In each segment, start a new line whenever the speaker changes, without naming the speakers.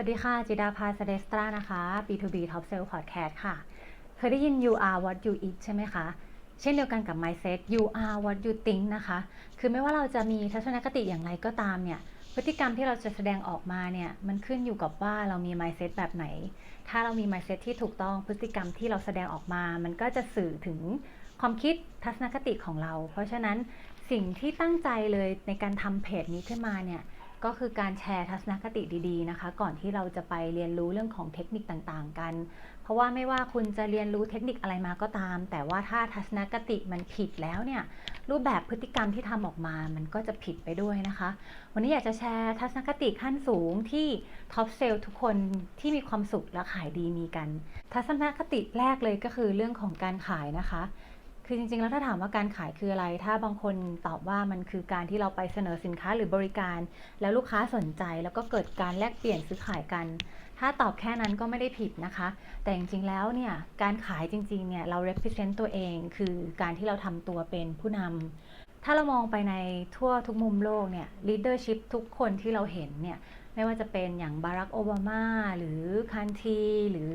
วัสดีค่ะ จิดาภาสเดสตรานะคะ B2B Top Sale Podcast ค่ะ เคยได้ยิน you are what you eat ใช่ไหมคะ เช่นเดียวกันกับ mindset you are what you think นะคะ คือไม่ว่าเราจะมีทัศนคติอย่างไรก็ตามเนี่ย พฤติกรรมที่เราจะแสดงออกมาเนี่ย มันขึ้นอยู่กับว่าเรามี mindset แบบไหน ถ้าเรามี mindset ที่ถูกต้อง พฤติกรรมที่เราแสดงออกมา มันก็จะสื่อถึงความคิดทัศนคติของเรา เพราะฉะนั้นสิ่งที่ตั้งใจเลยในการทำเพจนี้ขึ้นมาเนี่ย ก็คือการแชร์ทัศนคติดีๆนะคะ ก่อนที่เราจะไปเรียนรู้เรื่องของเทคนิคต่างๆ กัน เพราะว่าไม่ว่าคุณจะเรียนรู้เทคนิคอะไรมาก็ตาม แต่ว่าถ้าทัศนคติมันผิดแล้วเนี่ยรูปแบบพฤติกรรมที่ทำออกมามันก็จะผิดไปด้วยนะคะ วันนี้อยากจะแชร์ทัศนคติขั้นสูงที่ท็อปเซลทุกคนที่มีความสุขและขายดีมีกัน ทัศนคติแรกเลยก็คือเรื่องของการขายนะคะ คือจริงๆ แล้วถ้าถามว่าการขายคืออะไร ถ้าบางคนตอบว่ามันคือการที่เราไปเสนอสินค้าหรือบริการ แล้วลูกค้าสนใจแล้วก็เกิดการแลกเปลี่ยนซื้อขายกัน ถ้าตอบแค่นั้นก็ไม่ได้ผิดนะคะ แต่จริงๆ แล้วเนี่ยการขายจริงๆ เนี่ยเรา represent ตัวเอง คือการที่เราทำตัวเป็นผู้นำ ถ้าเรามองไปในทั่วทุกมุมโลกเนี่ย leadership ทุกคนที่เราเห็นเนี่ยไม่ว่าจะเป็นอย่างบารักโอบามาหรือคันที หรือ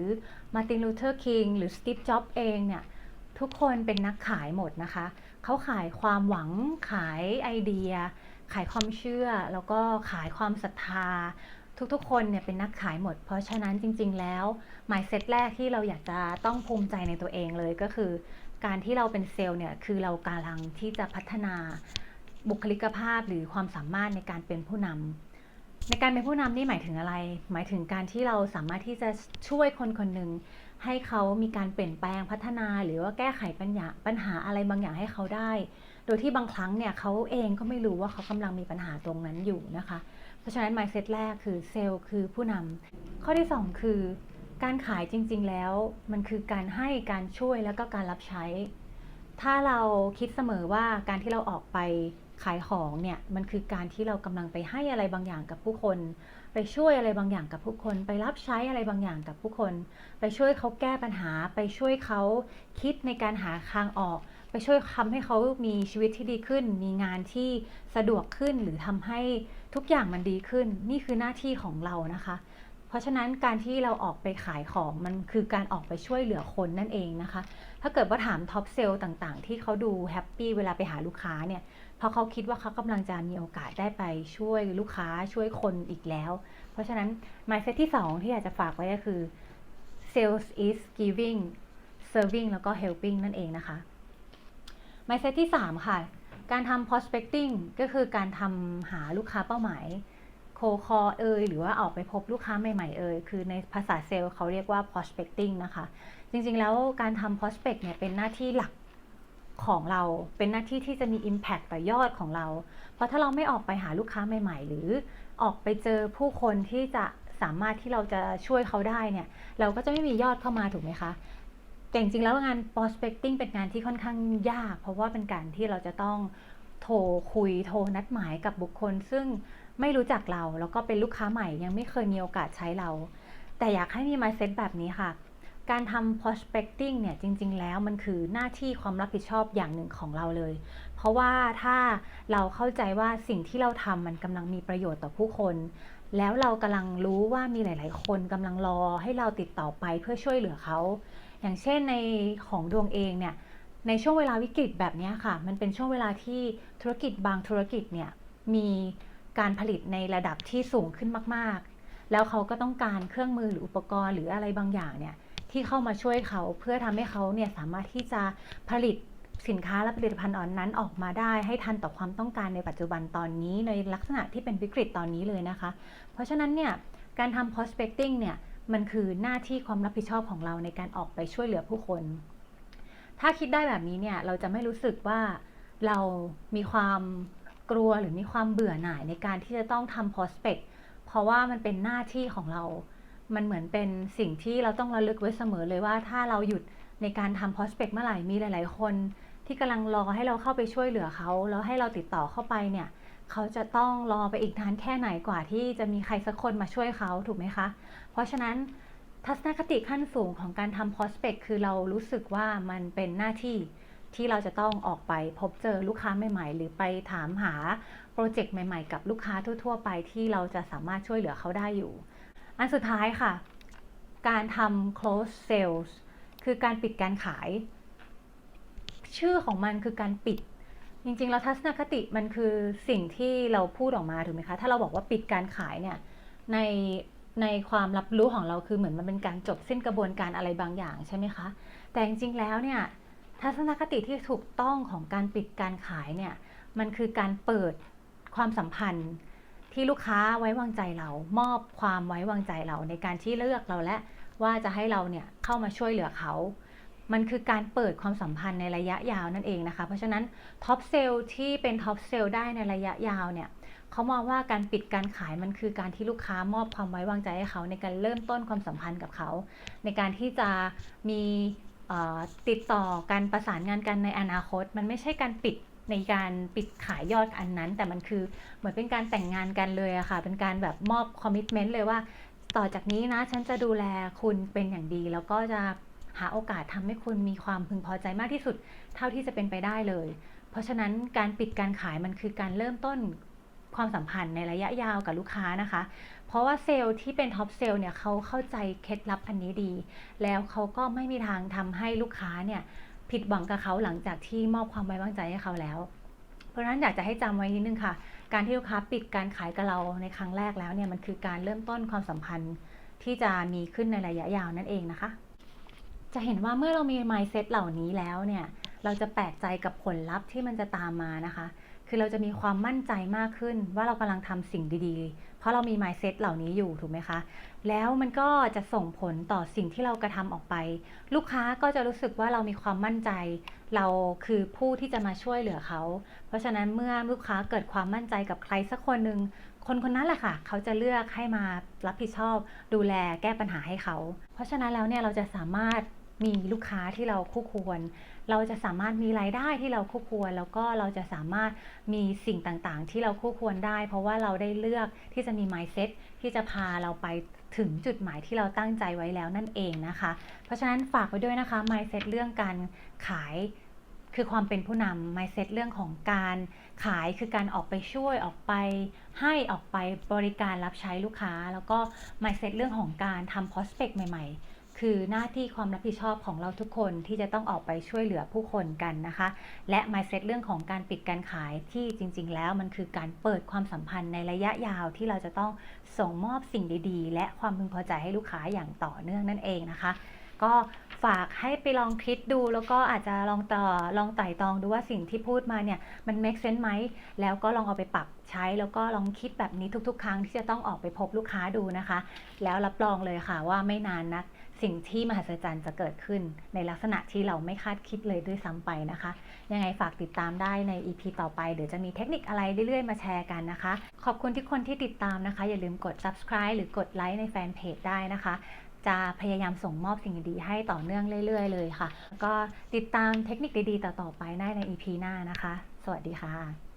มาร์ตินลูเทอร์คิงหรือสตีฟจ็อบเองเนี่ย ทุกคนเป็นนักขายหมดนะคะ เขาขายความหวังขายไอเดีย ขายความเชื่อ แล้วก็ขายความศรัทธา ทุกๆ คนเนี่ยเป็นนักขายหมด เพราะฉะนั้นจริง ๆ แล้ว mindset แรกที่เราอยากจะต้องภูมิใจในตัวเองเลยก็คือ การที่เราเป็นเซลล์เนี่ยคือเรากำลังที่จะพัฒนาบุคลิกภาพหรือความสามารถในการเป็นผู้นำในการเป็นผู้นำนี่หมายถึงอะไร หมายถึงการที่เราสามารถที่จะช่วยคนคนหนึ่ง ให้เขามีการเปลี่ยนแปลงพัฒนาหรือว่าแก้ไขปัญหาปัญหาอะไรบางอย่างให้เขาได้ โดยที่บางครั้งเนี่ยเขาเองก็ไม่รู้ว่าเขากำลังมีปัญหาตรงนั้นอยู่นะคะ เพราะฉะนั้น mindset แรกคือเซลล์คือผู้นำข้อที่ 2 คือ การขายจริง ๆ แล้ว มันคือการให้การช่วยแล้วก็การรับใช้ ถ้าเราคิดเสมอว่าการที่เราออกไปขายของเนี่ยมันคือการที่เรากำลังไปให้อะไรบางอย่างกับผู้คน ไปช่วยอะไรบางอย่างกับผู้คน ไปรับใช้อะไรบางอย่างกับผู้คน ไปช่วยเขาแก้ปัญหา ไปช่วยเขาคิดในการหาทางออก ไปช่วยทำให้เขามีชีวิตที่ดีขึ้น มีงานที่สะดวกขึ้นหรือทำให้ทุกอย่างมันดีขึ้น นี่คือหน้าที่ของเรานะคะ ราะฉะนั้นการที่เราออกไปขายของมันคือการออกไปช่วยเหลือคนนั่นเองนะคะ ถ้าเกิดว่าถามท็อปเซลล์ต่างๆ ที่เขาดูแฮปปี้เวลาไปหาลูกค้าเนี่ยเพราะเขาคิดว่าเขากำลังจะมีโอกาสได้ไปช่วยลูกค้าช่วยคนอีกแล้ว เพราะฉะนั้น mindset ที่ 2 ที่อยากจะฝากไว้ก็คือ sales is giving serving แล้วก็ helping นั่นเองนะคะ mindset ที่ 3 ค่ะ การทำ prospecting ก็คือการทำหาลูกค้าเป้าหมาย คคอเอยหรือว่าออกไปพบลูกค้าใหม่ๆเอยคือในภาษาเซลล์เขาเรียกว่า prospecting นะคะ จริงๆแล้วการทำ prospect เนี่ยเป็นหน้าที่หลักของเราเป็นหน้าที่ที่จะมี impact ต่อยอดของเรา เพราะถ้าเราไม่ออกไปหาลูกค้าใหม่ ๆ หรือออกไปเจอผู้คนที่จะสามารถที่เราจะช่วยเขาได้เนี่ย เราก็จะไม่มียอดเข้ามาถูกไหมคะ แต่จริงๆแล้วงาน prospecting เป็นงานที่ค่อนข้างยาก เพราะว่าเป็นการที่เราจะต้อง โทรคุยโทรนัดหมายกับบุคคล ซึ่งไม่รู้จักเรา แล้วก็เป็นลูกค้าใหม่ยังไม่เคยมีโอกาสใช้เรา แต่อยากให้มี mindset แบบนี้ค่ะ การทำ prospecting เนี่ยจริง ๆ แล้วมันคือหน้าที่ความรับผิดชอบอย่างหนึ่งของเราเลย เพราะว่าถ้าเราเข้าใจว่าสิ่งที่เราทำมันกำลังมีประโยชน์ต่อผู้คน แล้วเรากำลังรู้ว่ามีหลาย ๆ คนกำลังรอให้เราติดต่อไปเพื่อช่วยเหลือเขา อย่างเช่นในของดวงเองเนี่ย ในช่วงเวลาวิกฤตแบบนี้ค่ะ มันเป็นช่วงเวลาที่ธุรกิจบางธุรกิจเนี่ยมีการผลิตในระดับที่สูงขึ้นมากๆ แล้วเขาก็ต้องการเครื่องมือหรืออุปกรณ์หรืออะไรบางอย่างเนี่ยที่เข้ามาช่วยเขาเพื่อทำให้เขาเนี่ยสามารถที่จะผลิตสินค้าและผลิตภัณฑ์อ่อนนั้นออกมาได้ให้ทันต่อความต้องการในปัจจุบันตอนนี้ในลักษณะที่เป็นวิกฤตตอนนี้เลยนะคะ เพราะฉะนั้นเนี่ยการทำ prospecting เนี่ยมันคือหน้าที่ความรับผิดชอบของเราในการออกไปช่วยเหลือผู้คน ถ้าคิดได้แบบนี้เนี่ยเราจะไม่รู้สึกว่าเรามีความกลัวหรือมีความเบื่อหน่ายในการที่จะต้องทำ prospect เพราะว่ามันเป็นหน้าที่ของเรา มันเหมือนเป็นสิ่งที่เราต้องระลึกไว้เสมอเลยว่าถ้าเราหยุดในการทำ prospect เมื่อไหร่มีหลาย ๆ คน ที่กำลังรอให้เราเข้าไปช่วยเหลือเขาแล้วให้เราติดต่อเข้าไปเนี่ยเขาจะต้องรอไปอีกนานแค่ไหนกว่าที่จะมีใครสักคนมาช่วยเขาถูกไหมคะ เพราะฉะนั้น ทัศนคติขั้นสูงของการทำ prospect คือเรารู้สึกว่ามันเป็นหน้าที่ที่เราจะต้องออกไปพบเจอลูกค้าใหม่ๆ หรือไปถามหาโปรเจกต์ใหม่ๆ กับลูกค้าทั่ว ๆ ไปที่เราจะสามารถช่วยเหลือเขาได้อยู่ อันสุดท้ายค่ะ การทำ close sales คือการปิดการขาย ชื่อของมันคือการปิด จริงๆ แล้วทัศนคติมันคือสิ่งที่เราพูดออกมาถูกไหมคะ ถ้าเราบอกว่าปิดการขายเนี่ยใน ในความรับรู้ของเราคือเหมือนมันเป็นการจบสิ้นกระบวนการอะไรบางอย่างใช่ไหมคะ แต่จริงๆแล้วเนี่ยทัศนคติที่ถูกต้องของการปิดการขายเนี่ยมันคือการเปิดความสัมพันธ์ที่ลูกค้าไว้วางใจเรา มอบความไว้วางใจเราในการที่เลือกเราและว่าจะให้เราเนี่ยเข้ามาช่วยเหลือเขา มันคือการเปิดความสัมพันธ์ในระยะยาวนั่นเองนะคะ เพราะฉะนั้นท็อปเซลล์ที่เป็นท็อปเซลล์ได้ในระยะยาวเนี่ย เขามองว่าการปิดการขายมันคือการที่ลูกค้ามอบความไว้วางใจให้เขาในการเริ่มต้นความสัมพันธ์กับเขา ในการที่จะมีติดต่อการประสานงานกันในอนาคต มันไม่ใช่การปิดในการปิดขายยอดอันนั้น แต่มันคือเหมือนเป็นการแต่งงานกันเลยอะค่ะ เป็นการแบบมอบคอมมิชเมนต์เลยว่า ต่อจากนี้นะ ฉันจะดูแลคุณเป็นอย่างดี แล้วก็จะหาโอกาสทำให้คุณมีความพึงพอใจมากที่สุด เท่าที่จะเป็นไปได้เลย เพราะฉะนั้นการปิดการขายมันคือการเริ่มต้น ความสัมพันธ์ในระยะยาวกับลูกค้านะคะ เพราะว่าเซลล์ที่เป็นท็อปเซลล์เนี่ยเขาเข้าใจเคล็ดลับอันนี้ดี แล้วเขาก็ไม่มีทางทำให้ลูกค้าเนี่ยผิดหวังกับเขาหลังจากที่มอบความไว้วางใจให้เขาแล้ว เพราะฉะนั้นอยากจะให้จำไว้นิดนึงค่ะ การที่ลูกค้าปิดการขายกับเราในครั้งแรกแล้วเนี่ยมันคือการเริ่มต้นความสัมพันธ์ที่จะมีขึ้นในระยะยาวนั่นเองนะคะ จะเห็นว่าเมื่อเรามี mindset เหล่านี้แล้วเนี่ยเราจะแปลกใจกับผลลัพธ์ที่มันจะตามมานะคะ คือเราจะมีความมั่นใจมากขึ้นว่าเรากำลังทำสิ่งดีๆ เพราะเรามี mindset เหล่านี้อยู่ถูกไหมคะ แล้วมันก็จะส่งผลต่อสิ่งที่เรากระทำออกไป ลูกค้าก็จะรู้สึกว่าเรามีความมั่นใจ เราคือผู้ที่จะมาช่วยเหลือเขา เพราะฉะนั้นเมื่อลูกค้าเกิดความมั่นใจกับใครสักคนหนึ่งคนคนนั้นแหละค่ะ เขาจะเลือกให้มารับผิดชอบ ดูแลแก้ปัญหาให้เขา เพราะฉะนั้นแล้วเนี่ยเราจะสามารถมีลูกค้าที่เราคู่ควร เราจะสามารถมีรายได้ที่เราคู่ควร แล้วก็เราจะสามารถมีสิ่งต่างๆ ที่เราคู่ควรได้ เพราะว่าเราได้เลือกที่จะมี mindset ที่จะพาเราไปถึงจุดหมายที่เราตั้งใจไว้แล้วนั่นเองนะคะ เพราะฉะนั้นฝากไว้ด้วยนะคะ mindset เรื่องการขายคือความเป็นผู้นำ mindset เรื่องของการขายคือการออกไปช่วยออกไปให้ออกไปบริการรับใช้ลูกค้า แล้วก็ mindset เรื่องของการทำ prospect ใหม่ ๆ คือหน้าที่ความรับผิดชอบของเราทุกคนที่จะต้องออกไปช่วยเหลือผู้คนกันนะคะ และ mindset เรื่องของการปิดการขายที่จริง ๆ แล้วมันคือการเปิดความสัมพันธ์ในระยะยาวที่เราจะต้องส่งมอบสิ่งดีๆ และความพึงพอใจให้ลูกค้าอย่างต่อเนื่องนั่นเองนะคะ ก็ฝากให้ไปลองคิดดูแล้วก็อาจจะลองต่อลองไต่ตองดูว่าสิ่งที่พูดมาเนี่ยมัน make sense ไหม แล้วก็ลองเอาไปปรับใช้แล้วก็ลองคิดแบบนี้ทุกๆ ครั้งที่จะต้องออกไปพบลูกค้าดูนะคะ แล้วรับรองเลยค่ะว่าไม่นานนัก สิ่งที่มหัศจรรย์จะเกิดขึ้น ในลักษณะที่เราไม่คาดคิดเลยด้วยซ้ำไปนะคะ ยังไงฝากติดตามได้ใน EP ต่อไป เดี๋ยวจะมีเทคนิคอะไรเรื่อยๆ มาแชร์กันนะคะ ขอบคุณทุกคนที่ติดตามนะคะ อย่าลืมกด subscribe หรือกดไลค์ในแฟนเพจได้นะคะ จะพยายามส่งมอบสิ่งดีๆให้ต่อเนื่องเรื่อย ๆ เลยค่ะ ก็ติดตามเทคนิคดีๆ ต่อๆไปได้ใน EP หน้านะคะ สวัสดีค่ะ